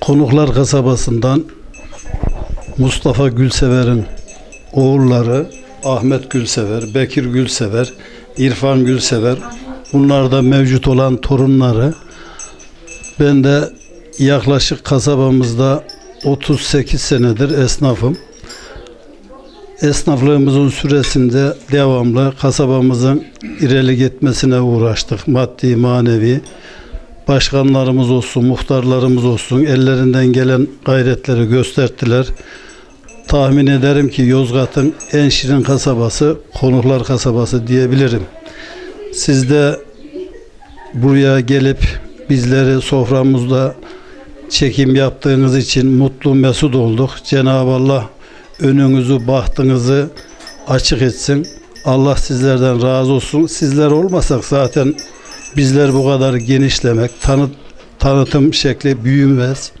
Konuklar kasabasından Mustafa Gülsever'in oğulları Ahmet Gülsever, Bekir Gülsever, İrfan Gülsever bunlarda mevcut olan torunları ben de yaklaşık kasabamızda 38 senedir esnafım. Esnaflığımızın süresinde devamlı kasabamızın ileri gitmesine uğraştık. Maddi, manevi. Başkanlarımız olsun, muhtarlarımız olsun ellerinden gelen gayretleri gösterdiler. Tahmin ederim ki Yozgat'ın en şirin kasabası Konuklar kasabası diyebilirim. Siz de buraya gelip bizleri soframızda çekim yaptığınız için mutlu mesut olduk. Cenab-ı Allah önünüzü, bahtınızı açık etsin. Allah sizlerden razı olsun. Sizler olmasak zaten bizler bu kadar genişlemek, tanı, tanıtım şekli büyümez.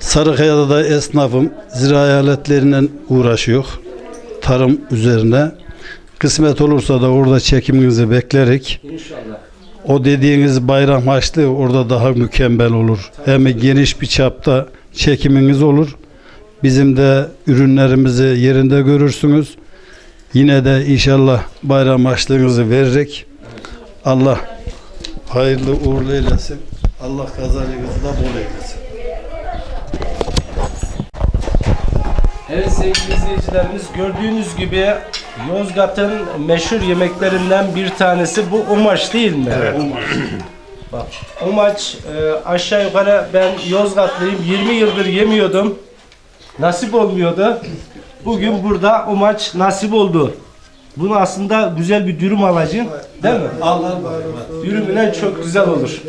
Sarıkaya'da da esnafım ziraat aletleriyle uğraşıyor. Tarım üzerine. Kısmet olursa da orada çekiminizi beklerik. O dediğiniz bayram haçlı orada daha mükemmel olur. Hem geniş bir çapta çekiminiz olur. Bizim de ürünlerimizi yerinde görürsünüz. Yine de inşallah bayram harçlığınızı veririk. Allah hayırlı uğurlu eylesin. Allah kazanınızı da bol eylesin. Evet sevgili izleyicilerimiz gördüğünüz gibi Yozgat'ın meşhur yemeklerinden bir tanesi bu umaç değil mi? Evet. Bak umaç e, aşağı yukarı ben Yozgatlıyım 20 yıldır yemiyordum. Nasip olmuyordu. Bugün burada umaç nasip oldu. Bunu aslında güzel bir dürüm alacaksın. Değil mi? Allah Dürümüne çok güzel olur.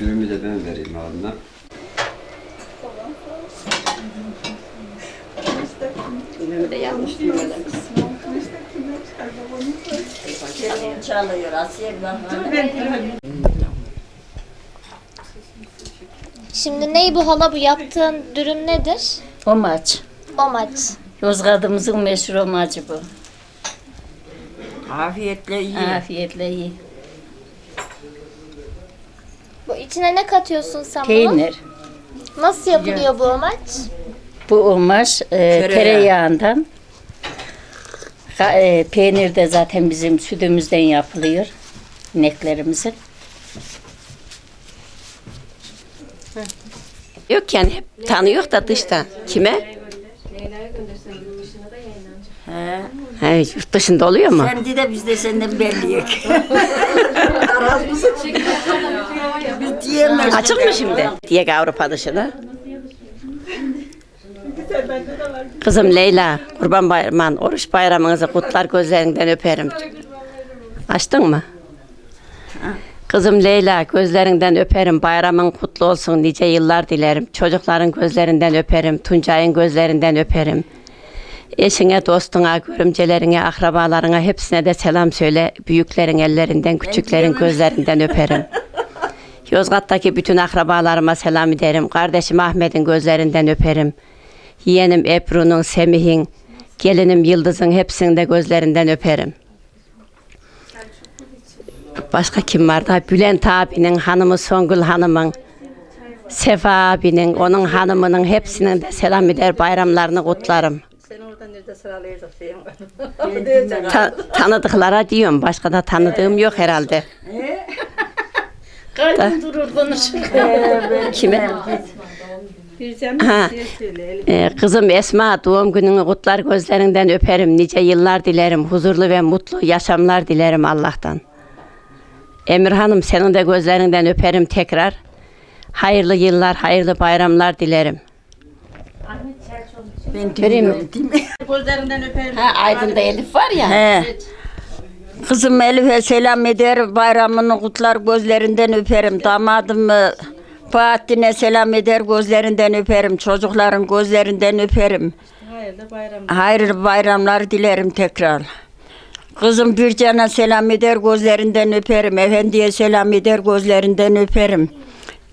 Dürümü de ben vereyim abime. de yanlış duymadım. Çalıyor Asiye bir Şimdi ney bu hala bu yaptığın dürüm nedir? Omaç. Omaç. Yozgat'ımızın meşhur omacı bu. Afiyetle iyi. Afiyetle iyi. Bu içine ne katıyorsun sen bunu? Peynir. Nasıl yapılıyor bu omaç? Bu omaç e, tereyağından. E, peynir de zaten bizim sütümüzden yapılıyor. İneklerimizin. Yokken hep tanıyor da dışta. Kime? He. Ha, yurt dışında oluyor mu? Kendi de biz de senden belliyik. biz diyemez. Açık mı şimdi? Diye Avrupa dışında. Kızım Leyla, Kurban Bayramı'nın, oruç bayramınızı kutlar gözlerinden öperim. Açtın mı? Kızım Leyla, gözlerinden öperim. Bayramın kutlu olsun. Nice yıllar dilerim. Çocukların gözlerinden öperim. Tuncay'ın gözlerinden öperim. Eşine, dostuna, görümcelerine, akrabalarına hepsine de selam söyle. Büyüklerin ellerinden, küçüklerin gözlerinden öperim. Yozgat'taki bütün akrabalarıma selam ederim. Kardeşim Ahmet'in gözlerinden öperim. Yeğenim Ebru'nun, Semih'in, gelinim Yıldız'ın hepsini de gözlerinden öperim. Başka kim var da? Bülent abinin, hanımı Songül hanımın, Sefa abinin, onun hanımının hepsinin de selam eder, bayramlarını kutlarım. Ta- tanıdıklara diyorum, başka da tanıdığım yok herhalde. Kalbim durur konuşur. Kime? Ha, e, kızım Esma doğum gününü kutlar gözlerinden öperim. Nice yıllar dilerim. Huzurlu ve mutlu yaşamlar dilerim Allah'tan. Emir Hanım senin de gözlerinden öperim tekrar. Hayırlı yıllar, hayırlı bayramlar dilerim. Vereyim mi? Ha, Aydın'da Elif var ya. He. Kızım Elif'e selam eder, bayramını kutlar, gözlerinden öperim. Damadım Bahattin'e selam eder, gözlerinden öperim. Çocukların gözlerinden öperim. Hayırlı bayramlar dilerim tekrar. Kızım Bircan'a selam eder, gözlerinden öperim. Efendiye selam eder, gözlerinden öperim.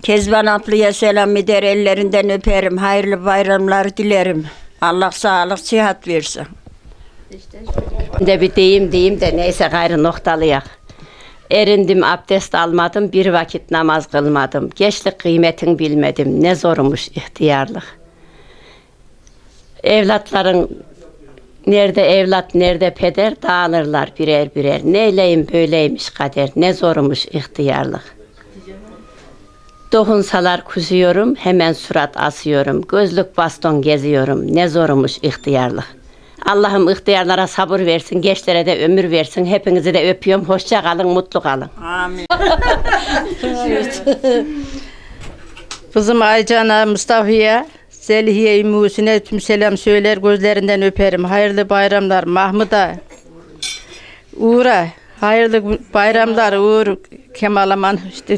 Kezban ablaya selam eder, ellerinden öperim. Hayırlı bayramlar dilerim. Allah sağlık, sıhhat versin. De bir deyim diyeyim de neyse gayrı noktalıyak. Erindim abdest almadım, bir vakit namaz kılmadım. Gençlik kıymetin bilmedim, ne zormuş ihtiyarlık. Evlatların nerede evlat, nerede peder dağılırlar birer birer. Neyleyim böyleymiş kader, ne zormuş ihtiyarlık. Dokunsalar kusuyorum, hemen surat asıyorum. Gözlük baston geziyorum, ne zormuş ihtiyarlık. Allah'ım ihtiyarlara sabır versin, gençlere de ömür versin. Hepinizi de öpüyorum. Hoşça kalın, mutlu kalın. Kızım Aycan'a, Mustafa'ya, Zelihiye İmmuhsin'e tüm selam söyler, gözlerinden öperim. Hayırlı bayramlar Mahmud'a, Uğur'a, hayırlı bayramlar Uğur, Kemal Aman işte.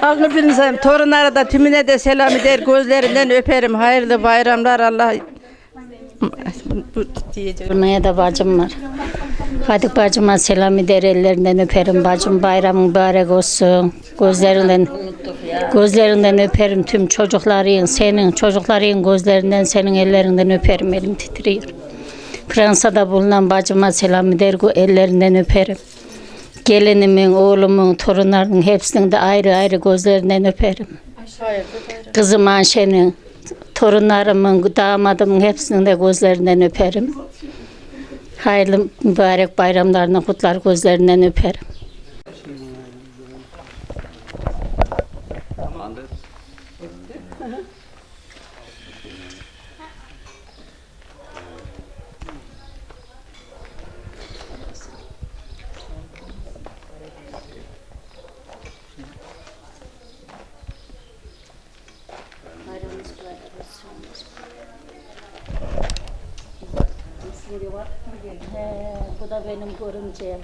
Hakkını birini sayayım. Torunlara da tümüne de selam eder, gözlerinden öperim. Hayırlı bayramlar Allah. Burnaya da bacım var. Hadi bacıma selam eder ellerinden öperim. Bacım bayram mübarek olsun. Gözlerinden gözlerinden öperim tüm çocukların, senin çocukların gözlerinden, senin ellerinden öperim. Elim titriyor. Fransa'da bulunan bacıma selam eder, ellerinden öperim. Gelinimin, oğlumun, torunlarının hepsinin de ayrı ayrı gözlerinden öperim. Kızım Ayşe'nin, torunlarımın, damadımın hepsinin de gözlerinden öperim. Hayırlı mübarek bayramlarını kutlar gözlerinden öperim. Bu da benim görümcem.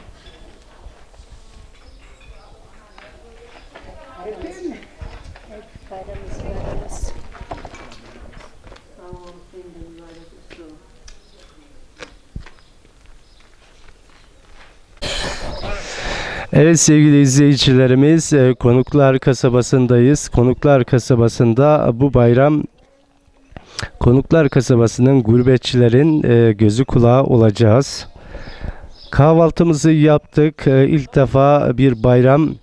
Evet sevgili izleyicilerimiz e, Konuklar kasabasındayız. Konuklar kasabasında bu bayram Konuklar kasabasının gurbetçilerin e, gözü kulağı olacağız. Kahvaltımızı yaptık. E, İlk defa bir bayram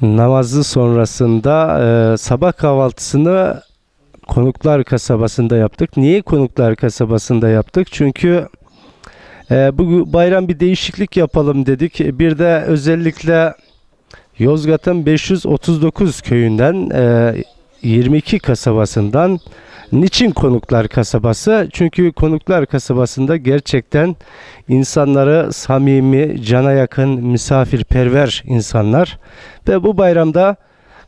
namazı sonrasında e, sabah kahvaltısını Konuklar kasabasında yaptık. Niye Konuklar kasabasında yaptık? Çünkü ee, bu bayram bir değişiklik yapalım dedik. Bir de özellikle Yozgat'ın 539 köyünden e, 22 kasabasından niçin Konuklar kasabası? Çünkü Konuklar kasabasında gerçekten insanları samimi, cana yakın, misafirperver insanlar ve bu bayramda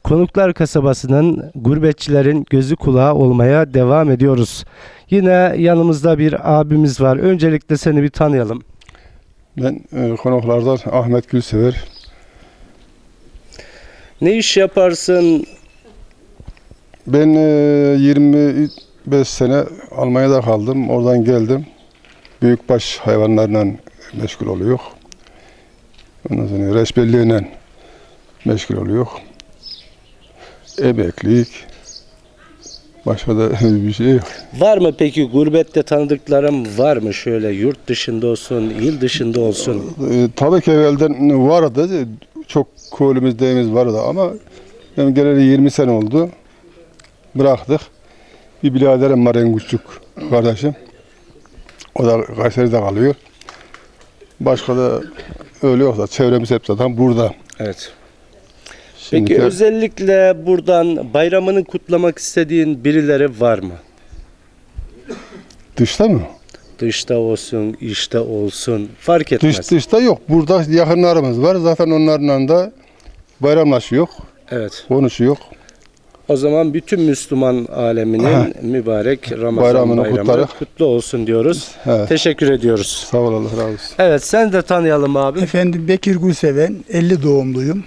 Konuklar kasabasının gurbetçilerin gözü kulağı olmaya devam ediyoruz. Yine yanımızda bir abimiz var. Öncelikle seni bir tanıyalım. Ben e, konuklardan Ahmet Gülsever. Ne iş yaparsın? Ben e, 25 sene Almanya'da kaldım. Oradan geldim. Büyükbaş hayvanlarla meşgul oluyor. Ondan sonra reçberliğiyle meşgul oluyor. Emeklilik. Başka da bir şey yok. Var mı peki gurbette tanıdıklarım var mı şöyle yurt dışında olsun, il dışında olsun? E, tabii ki evvelden vardı. Çok kolümüzdeyimiz vardı ama ben geleli 20 sene oldu. Bıraktık. Bir biraderim var en küçük kardeşim. O da Kayseri'de kalıyor. Başka da öyle yoksa çevremiz hep zaten burada. Evet. Peki Şimdiki- özellikle buradan bayramını kutlamak istediğin birileri var mı? dışta mı? Dışta olsun, işte olsun fark etmez. Dış, dışta yok. Burada yakınlarımız var. Zaten onlarla da bayramlaşıyor, Evet. konuşuyor. O zaman bütün Müslüman aleminin Aha. mübarek Ramazan Bayramını bayramı kutlu olsun diyoruz. Evet. Teşekkür ediyoruz. Sağ ol Allah razı olsun. Evet sen de tanıyalım abi. Efendim Bekir Gülseven, 50 doğumluyum.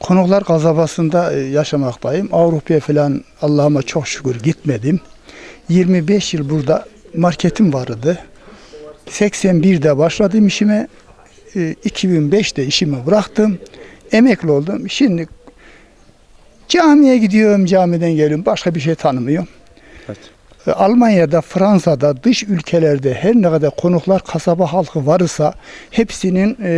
Konuklar kasabasında e, yaşamaktayım. Avrupa'ya falan Allah'ıma çok şükür gitmedim. 25 yıl burada marketim vardı. 81'de başladım işime. E, 2005'te işimi bıraktım. Emekli oldum. Şimdi camiye gidiyorum, camiden geliyorum. Başka bir şey tanımıyorum. Evet. e, Almanya'da, Fransa'da, dış ülkelerde her ne kadar konuklar kasaba halkı varsa hepsinin e,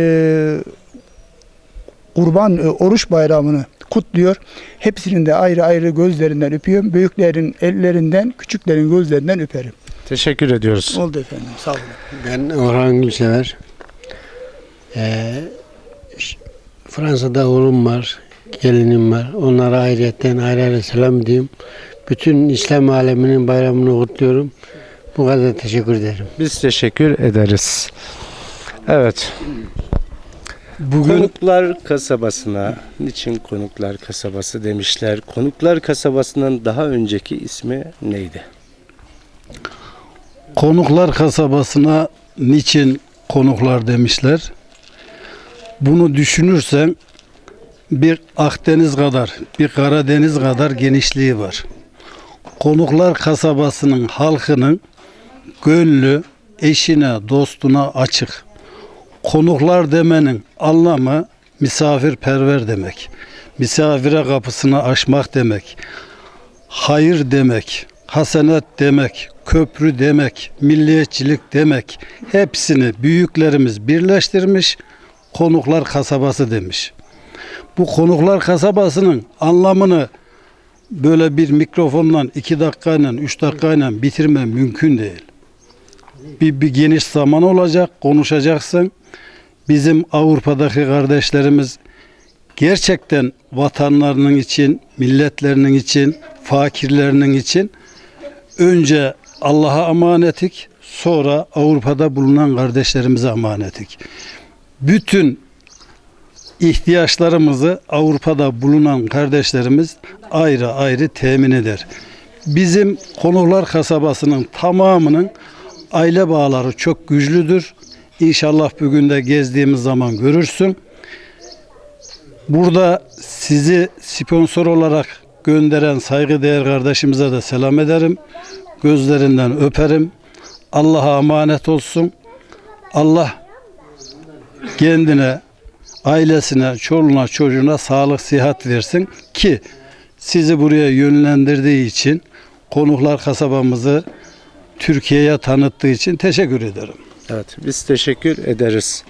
kurban e, oruç bayramını kutluyor. Hepsinin de ayrı ayrı gözlerinden öpüyorum. Büyüklerin ellerinden, küçüklerin gözlerinden öperim. Teşekkür ediyoruz. Oldu efendim. Sağ olun. Ben Orhan Gülsever. Ee, Fransa'da oğlum var, gelinim var. Onlara ayrıyetten ayrı ayrı selam edeyim. Bütün İslam aleminin bayramını kutluyorum. Bu kadar teşekkür ederim. Biz teşekkür ederiz. Evet. Bugün Konuklar kasabasına, niçin Konuklar kasabası demişler? Konuklar kasabasının daha önceki ismi neydi? konuklar kasabasına niçin konuklar demişler? Bunu düşünürsen bir Akdeniz kadar, bir Karadeniz kadar genişliği var. Konuklar kasabasının halkının gönlü eşine, dostuna açık. Konuklar demenin anlamı misafirperver demek. Misafire kapısını açmak demek. Hayır demek, hasenet demek, köprü demek, milliyetçilik demek. Hepsini büyüklerimiz birleştirmiş, konuklar kasabası demiş. Bu konuklar kasabasının anlamını böyle bir mikrofonla iki dakikayla, üç dakikayla bitirme mümkün değil. Bir, bir geniş zaman olacak, konuşacaksın. Bizim Avrupa'daki kardeşlerimiz gerçekten vatanlarının için, milletlerinin için, fakirlerinin için önce Allah'a emanetik, sonra Avrupa'da bulunan kardeşlerimize emanetik. Bütün ihtiyaçlarımızı Avrupa'da bulunan kardeşlerimiz ayrı ayrı temin eder. Bizim Konuklar kasabasının tamamının aile bağları çok güçlüdür. İnşallah bugün de gezdiğimiz zaman görürsün. Burada sizi sponsor olarak gönderen saygıdeğer kardeşimize de selam ederim. Gözlerinden öperim. Allah'a emanet olsun. Allah kendine, ailesine, çoluğuna, çocuğuna sağlık, sihat versin ki sizi buraya yönlendirdiği için konuklar kasabamızı Türkiye'ye tanıttığı için teşekkür ederim. Evet, biz teşekkür ederiz.